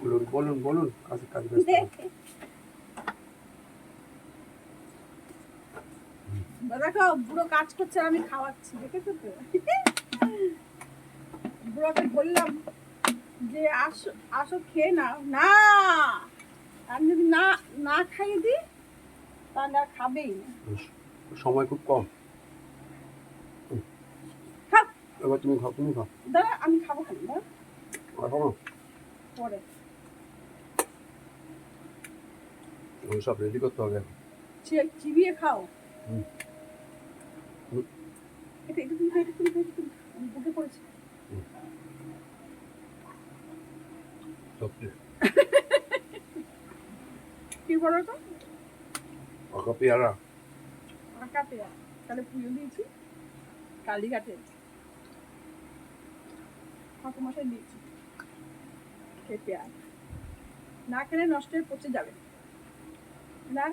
বলুন বলুন বলুন। কাজে কাজ ব্যস্ত। দেখো। বুড়ো কাজ করছে আমি খাওয়াচ্ছি দেখেছ তো? বুড়োকে বললাম যে আসো আসো খেয়ে নাও। না! আমি যদি না না খাইয়ে দিই তাহলে আর খাবেই না। সময় খুব কম খাও এবার তুমি খাও তুমি খাও। দাঁড়া আমি খাব কেন? দাঁড়া। এখনও পরে। ওই সব রেডি করতে হবে চিবিয়ে খাও। হুম। হুম। এটা এটা তুমি খাও, এটা তুমি এটা তুমি আমি বুকে পড়েছি। কি বলো তো? পেয়ারা। আঁকা পেয়া তাহলে পুজো দিয়েছি। কালীঘাটে। ঠাকুর মশাই দিয়েছি। সে পেয়ার না খেলে নষ্ট হয়ে পচে যাবে। না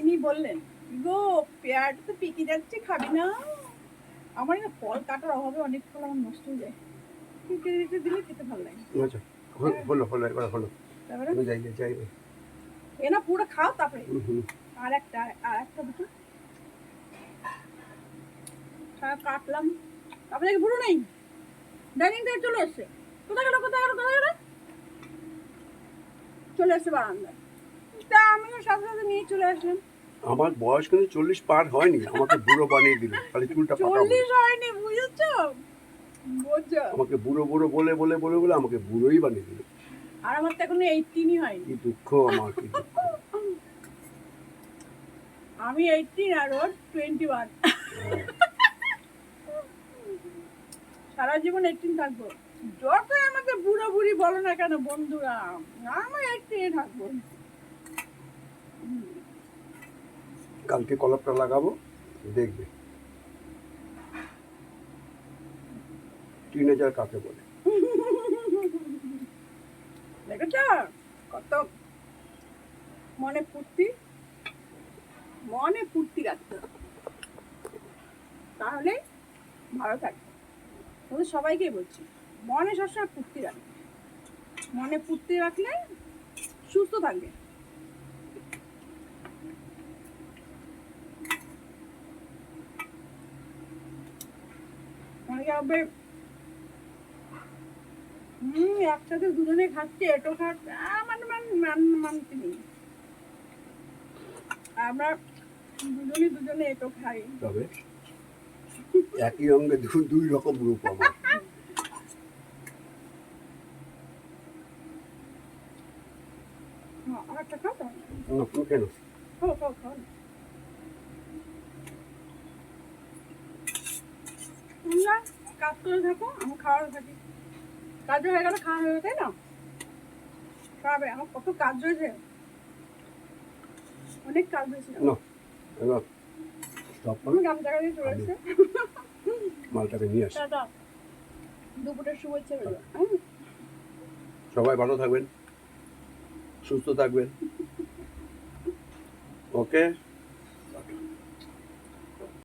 ইনি বললেন গো পেয়ারটা তো পেকে যাচ্ছে খাবি না। আমার না ফল কাটার অভাবে অনেক ফল আমার নষ্ট হয়ে যায়। পেকে রেখে দিলে খেতে ভালো লাগে। হলো, হলো এবার হলো। তারপরে? যাই যাই এ না পুরো খাও তারপরে। আর একটা আর একটা দুটো। কাটলাম। তারপরে বুড়ো নেই। ডাইনিং টেবিল চলে এসছে। কোথায় গেল কোথায় গেল কোথায় গেল? চলে এসছে বারান্দায়। তা আমিও সাথে সাথে নিয়ে চলে আসলাম। আমার বয়স কিন্তু চল্লিশ পার হয়নি আমাকে বুড়ো বানিয়ে দিল। খালি চুলটা চল্লিশ হয়নি বুঝেছ? বোঝো। আমাকে বুড়ো বুড়ো বলে বলে বলে বলে আমাকে বুড়োই বানিয়ে দিল। আর আমার তো এখনও এইটিনই হয়নি। কি দুঃখ আমার কি দুঃখ। আমি এইটিন আর ওর টোয়েন্টি ওয়ান হ্যাঁ। সারা জীবন এইটিন থাকব। যতই আমাকে বুড়ো বুড়ি বলো না কেন বন্ধুরা আমি এইটিনে থাকব। কালকে কলপটা লাগাবো দেখবে। টিনেজার কাকে বলে? দেখেছ? কত মনে ফুর্তি? মনে ফুর্তি রাখতে হবে। তাহলে ভালো থাকবে। তোদের সবাইকেই বলছি, মনে সবসময় ফুর্তি রাখবে। মনে ফুর্তি রাখলে সুস্থ থাকবে। হবে হুম একসাথে দুজনে খাচ্ছে, এটো খাচ্ছে আমার মান মান, মানতে নেই। আমরা দুজনে দুজনে এটো খাই। তবে? একই অঙ্গে দুই রকম রূপ আমার হ্যাঁ, কেন তোমরা কাজ করে থাকো আমি খাওয়ার থাকি। কাজ হয়ে গেলে খাওয়া হয়ে তাই না? খাবে আমার কত কাজ রয়েছে। অনেক কাজ হয়েছে। মালটাকে নিয়ে আসি। দুপুরের শুভেচ্ছা রইল। হুম সবাই ভালো থাকবেন সুস্থ থাকবেন। ওকে।